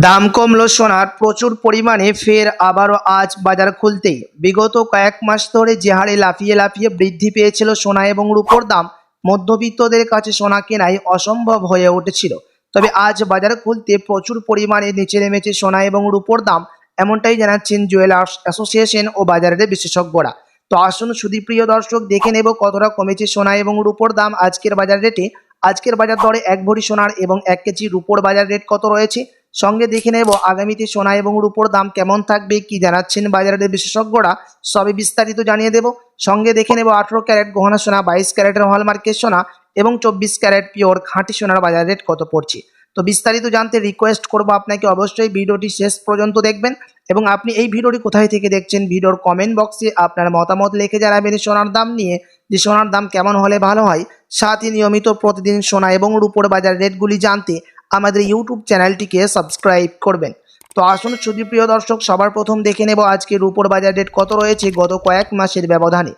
দাম কমলো সোনার, প্রচুর পরিমাণে ফের আবারও আজ বাজার খুলতেই। বিগত কয়েক মাস ধরে যে হারে লাফিয়ে লাফিয়ে বৃদ্ধি পেয়েছিল সোনা এবং রূপোর দাম, মধ্যবিত্তদের কাছে সোনা কেনাই অসম্ভব হয়ে উঠেছিল। তবে আজ বাজার খুলতে প্রচুর পরিমাণে নিচে নেমেছে সোনা এবং রূপোর দাম, এমনটাই জানাচ্ছেন জুয়েলার্স অ্যাসোসিয়েশন ও বাজারের বিশেষজ্ঞরা। তো আসুন সুদীপ্রিয় দর্শক, দেখে নেব কতটা কমেছে সোনা এবং রূপোর দাম আজকের বাজার রেটে। আজকের বাজার দরে এক ভরি সোনার এবং এক কেজি রূপোর বাজার রেট কত রয়েছে? সঙ্গে দেখে নেব আগামীতে সোনা এবং রূপোর দাম কেমন থাকবে, কি জানাচ্ছেন বাজারের বিশেষজ্ঞরা, সবই বিস্তারিত জানিয়ে দেব। সঙ্গে দেখে নেব আঠেরো ক্যারেট গহনা সোনা, বাইশ ক্যারেটের হলমার্কের সোনা এবং চব্বিশ ক্যারেট পিওর খাঁটি সোনার বাজার রেট কত পড়ছে। তো বিস্তারিত জানতে রিকোয়েস্ট করব আপনাকে অবশ্যই ভিডিওটি শেষ পর্যন্ত দেখবেন এবং আপনি এই ভিডিওটি কোথায় থেকে দেখছেন ভিডিওর কমেন্ট বক্সে আপনার মতামত লিখে জানাবেন সোনার দাম নিয়ে, যে সোনার দাম কেমন হলে ভালো হয়, সাথে নিয়মিত প্রতিদিন সোনা এবং রূপোর বাজার রেটগুলি জানতে আমাদের ইউটিউব চ্যানেলটিকে সাবস্ক্রাইব করবেন। তো আসুন সুদীপ্রিয় দর্শক, সবার প্রথম দেখে নেব আজকে রূপোর বাজার রেট কত রয়েছে গত কয়েক মাসের ব্যবধানে।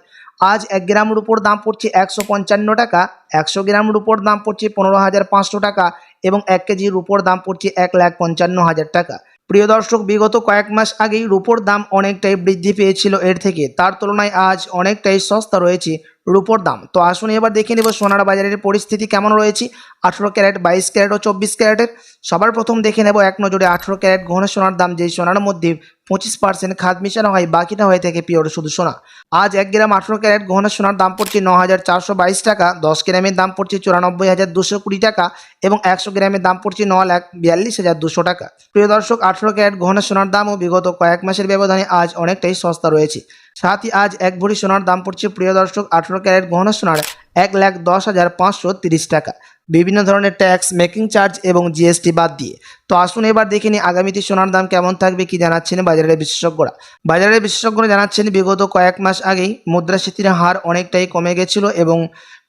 আজ এক গ্রাম রূপোর দাম পড়ছে একশো পঞ্চান্ন টাকা, একশো গ্রাম রূপোর দাম পড়ছে পনেরো হাজার পাঁচশো টাকা এবং এক কেজি রূপোর দাম পড়ছে এক লাখ পঞ্চান্ন হাজার টাকা। প্রিয় দর্শক, বিগত কয়েক মাস আগেই রূপোর দাম অনেকটাই বৃদ্ধি পেয়েছিল এর থেকে। তার তুলনায় আজ অনেকটাই সস্তা রয়েছে রূপোর দাম। তো আসুন এবার দেখে নেব সোনার বাজারের পরিস্থিতি কেমন রয়েছে। আঠেরো ক্যারেট, বাইশ ক্যারেট ও চব্বিশ ক্যারেটের। সবার প্রথম দেখে নেব এক নজরে আঠেরো ক্যারেট গহনা সোনার দাম, যেই সোনার মধ্যে পঁচিশ পার্সেন্ট খাদ মিশানো হয়, বাকিটা হয়ে থাকে পিওর শুধু সোনা। আজ এক গ্রাম আঠেরো ক্যারেট গহনা সোনার দাম পড়ছে ন হাজার চারশো বাইশ টাকা, দশ গ্রামের দাম পড়ছে চুরানব্বই হাজার দুশো কুড়ি টাকা এবং একশো গ্রামের দাম পড়ছে ন লাখ বিয়াল্লিশ হাজার দুশো টাকা। প্রিয় দর্শক, আঠেরো ক্যারেট গহনা সোনার দামও বিগত কয়েক মাসের ব্যবধানে আজ অনেকটাই সস্তা রয়েছে। সাথই আজ এক ভরি সোনার দাম পড়ছে, প্রিয় দর্শক, আঠেরো ক্যারেট গহনা সোনার এক লাখ দশ হাজার পাঁচশো তিরিশ টাকা। বিভিন্ন ধরনের ট্যাক্স মেকিং চার্জ এবং জিএসটি বাদ দিয়ে। তো আসুন এবার দেখে নিই আগামীতে সোনার দাম কেমন থাকবে কি জানাচ্ছেন বাজারের বিশেষজ্ঞরা। বাজারের বিশেষজ্ঞরা জানাচ্ছেন, বিগত কয়েক মাস আগেই মুদ্রাস্ফীতির হার অনেকটাই কমে গেছিল এবং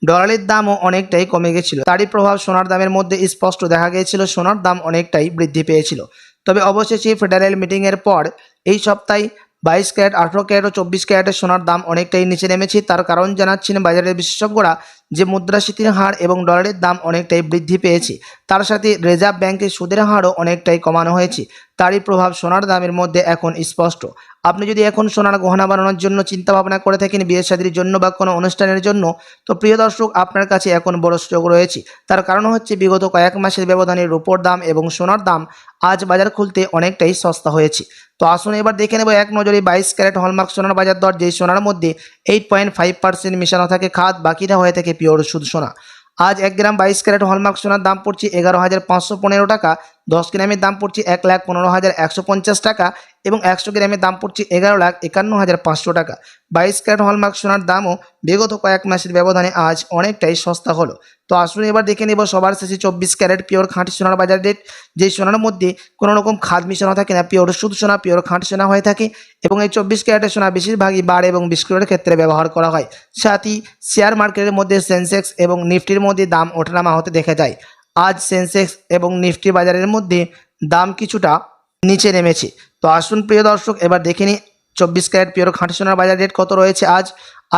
ডলারের দামও অনেকটাই কমে গেছিল। তারই প্রভাব সোনার দামের মধ্যে স্পষ্ট দেখা গিয়েছিল সোনার দাম অনেকটাই বৃদ্ধি পেয়েছিল। তবে অবশেষে ফেডারেল মিটিংয়ের পর এই সপ্তাহে বাইশ ক্যারেট, আঠেরো ক্যারেট ও চব্বিশ ক্যারেটের সোনার দাম অনেকটাই নিচে নেমেছে। তার কারণ জানাচ্ছেন বাজারের বিশেষজ্ঞরা যে মুদ্রাস্ফীতির হার এবং ডলারের দাম অনেকটাই বৃদ্ধি পেয়েছে। তার সাথে রিজার্ভ ব্যাংকের সুদের হারও অনেকটাই কমানো হয়েছে। তারই প্রভাব সোনার দামের মধ্যে এখন স্পষ্ট। আপনি যদি এখন সোনার গহনা বানানোর জন্য চিন্তা ভাবনা করে থাকেন, বিয়ে শাদির জন্য বা কোনো অনুষ্ঠানের জন্য, তো প্রিয় দর্শক, আপনার কাছে এখন বড় সুযোগ রয়েছে। তার কারণ হচ্ছে বিগত কয়েক মাসের ব্যবধানে রূপোর দাম এবং সোনার দাম আজ বাজার খুলতে অনেকটাই সস্তা হয়েছে। তো আসুন এবার দেখে নেব এক নজরে বাইশ ক্যারেট হলমার্ক সোনার বাজার দর, যেই সোনার মধ্যে এইট পয়েন্ট ফাইভ পার্সেন্ট মেশানো থাকে খাদ, বাকিটা হয়ে থাকে পিওর সুদ সোনা। আজ এক গ্রাম বাইশ ক্যারেট হলমার্ক সোনার দাম পড়ছে এগারো হাজার পাঁচশো পনেরো টাকা। দশ গ্রামের দাম পড়ছে এক লাখ পনেরো হাজার একশো পঞ্চাশ টাকা এবং একশো গ্রামের দাম পড়ছে এগারো লাখ একান্ন হাজার পাঁচশো টাকা। বাইশ ক্যারেট হলমার্ক সোনার দামও বিগত কয়েক মাসের ব্যবধানে আজ অনেকটাই সস্তা হলো। তো আসুন এবার দেখে নেব সবার শেষে চব্বিশ ক্যারেট পিওর খাঁটি সোনার বাজার রেট। যেই সোনার মধ্যে কোনো রকম খাদ মিশানো থাকে না, পিওর শুধু সোনা, পিওর খাঁটি সোনা হয়ে থাকে এবং এই চব্বিশ ক্যারেটের সোনা বেশিরভাগই বার এবং বিস্কুটের ক্ষেত্রে ব্যবহার করা হয়। সাথই শেয়ার মার্কেটের মধ্যে সেন্সেক্স এবং নিফটির মধ্যে দাম ওঠানামা হতে দেখা যায়। আজ সেন্সেক্স এবং নিফটি বাজারের মধ্যে দাম কিছুটা নিচে নেমেছে। তো আসুন প্রিয় দর্শক, এবার দেখে নিই চব্বিশ ক্যারেট পিওর খাঁটি সোনার বাজার রেট কত রয়েছে আজ?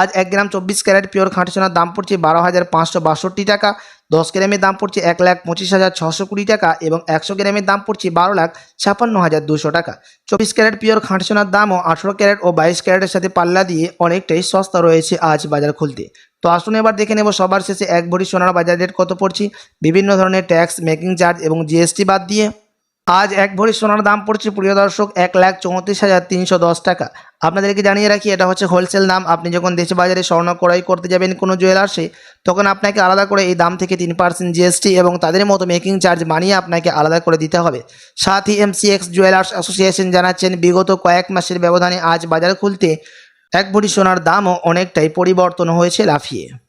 আজ এক গ্রাম চব্বিশ ক্যারেট পিওর খাঁটি সোনার দাম পড়ছে বারো হাজার পাঁচশো বাষট্টি টাকা। দশ গ্রামের দাম পড়ছে এক লাখ পঁচিশ হাজার ছশো কুড়ি টাকা এবং একশো গ্রামের দাম পড়ছে বারো লাখ ছাপান্ন হাজার দুশো টাকা। চব্বিশ ক্যারেট পিওর খাঁটি সোনার দামও আঠেরো ক্যারেট ও বাইশ ক্যারেটের সাথে পাল্লা দিয়ে অনেকটাই সস্তা রয়েছে আজ বাজার খুলতে। তো আসুন এবার দেখে নেব সবার শেষে এক ভরি সোনার বাজার রেট কত পড়ছে? বিভিন্ন ধরনের ট্যাক্স মেকিং চার্জ এবং জিএসটি বাদ দিয়ে। আজ এক ভরি সোনার দাম পড়ছে, প্রিয় দর্শক, এক লাখ চৌত্রিশ হাজার তিনশো দশ টাকা। আপনাদেরকে জানিয়ে রাখি, এটা হচ্ছে হোলসেল দাম। আপনি যখন দেশে বাজারে স্বর্ণ ক্রয় করতে যাবেন কোনো জুয়েলার্সে তখন আপনাকে আলাদা করে এই দাম থেকে তিন পার্সেন্ট জিএসটি এবং তাদের মতো মেকিং চার্জ মানিয়ে আপনাকে আলাদা করে দিতে হবে। সাথই এমসিএক্স জুয়েলার্স অ্যাসোসিয়েশন জানাচ্ছেন, বিগত কয়েক মাসের ব্যবধানে আজ বাজার খুলতে এক ভরি সোনার দামও অনেকটাই পরিবর্তন হয়েছে লাফিয়ে।